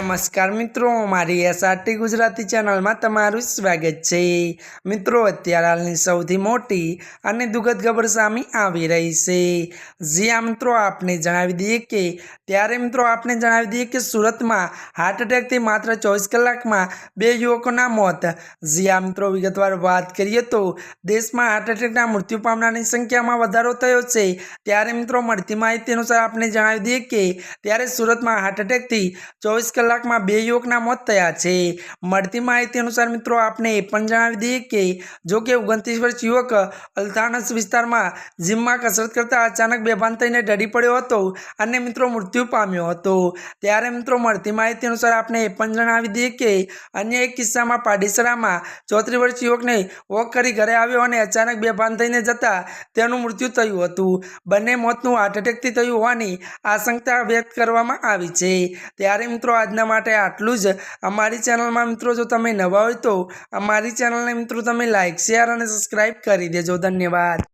નમસ્કાર મિત્રો, મારી એસઆરટી ગુજરાતી ચેનલમાં તમારું સ્વાગત છે. મિત્રો, અત્યારે હાલની સૌથી મોટી અને દુઃખદ ખબર સામે આવી રહી છે. જ્યાં મિત્રો, આપને જણાવી દઈએ કે ત્યારે મિત્રો, આપને જણાવી દઈએ કે સુરતમાં હાર્ટ એટેકથી માત્ર ચોવીસ કલાકમાં બે યુવકોના મોત. જ્યાં મિત્રો, વિગતવાર વાત કરીએ તો દેશમાં હાર્ટ એટેકના મૃત્યુ પામનારની સંખ્યામાં વધારો થયો છે. ત્યારે મિત્રો, મળતી માહિતી અનુસાર આપને જણાવી દઈએ કે ત્યારે સુરતમાં હાર્ટ એટેકથી ચોવીસ કલાકમાં બે યુવકના મોત થયા છે. મળતી માહિતી અનુસાર મિત્રો, આપને એ પણ જણાવી દઈએ કે જો કે ઓગણત્રીસ વર્ષ યુવક અલથાણસ વિસ્તારમાં જીમમાં કસરત કરતા અચાનક બેભાન થઈને ડરી પડ્યો હતો અને મિત્રો મૃત્યુ પામ્યો હતો. ત્યારે મિત્રો, મળતી માહિતી અનુસાર આપને એ પણ જણાવી દઈએ કે અન્ય એક કિસ્સામાં પાડીસરામાં ચોત્રીસ વર્ષ યુવકને વોક કરી ઘરે આવ્યો અને અચાનક બેભાન થઈને જતા તેનું મૃત્યુ થયું હતું. બંને મોતનું હાર્ટ એટેકથી થયું હોવાની આશંકા વ્યક્ત કરવામાં આવી છે. ત્યારે મિત્રો આજના માટે આટલું જ. અમારી ચેનલમાં મિત્રો જો તમે નવા હોય તો અમારી ચેનલને મિત્રો તમે લાઇક શેર અને સબસ્ક્રાઈબ કરી દેજો. ધન્યવાદ.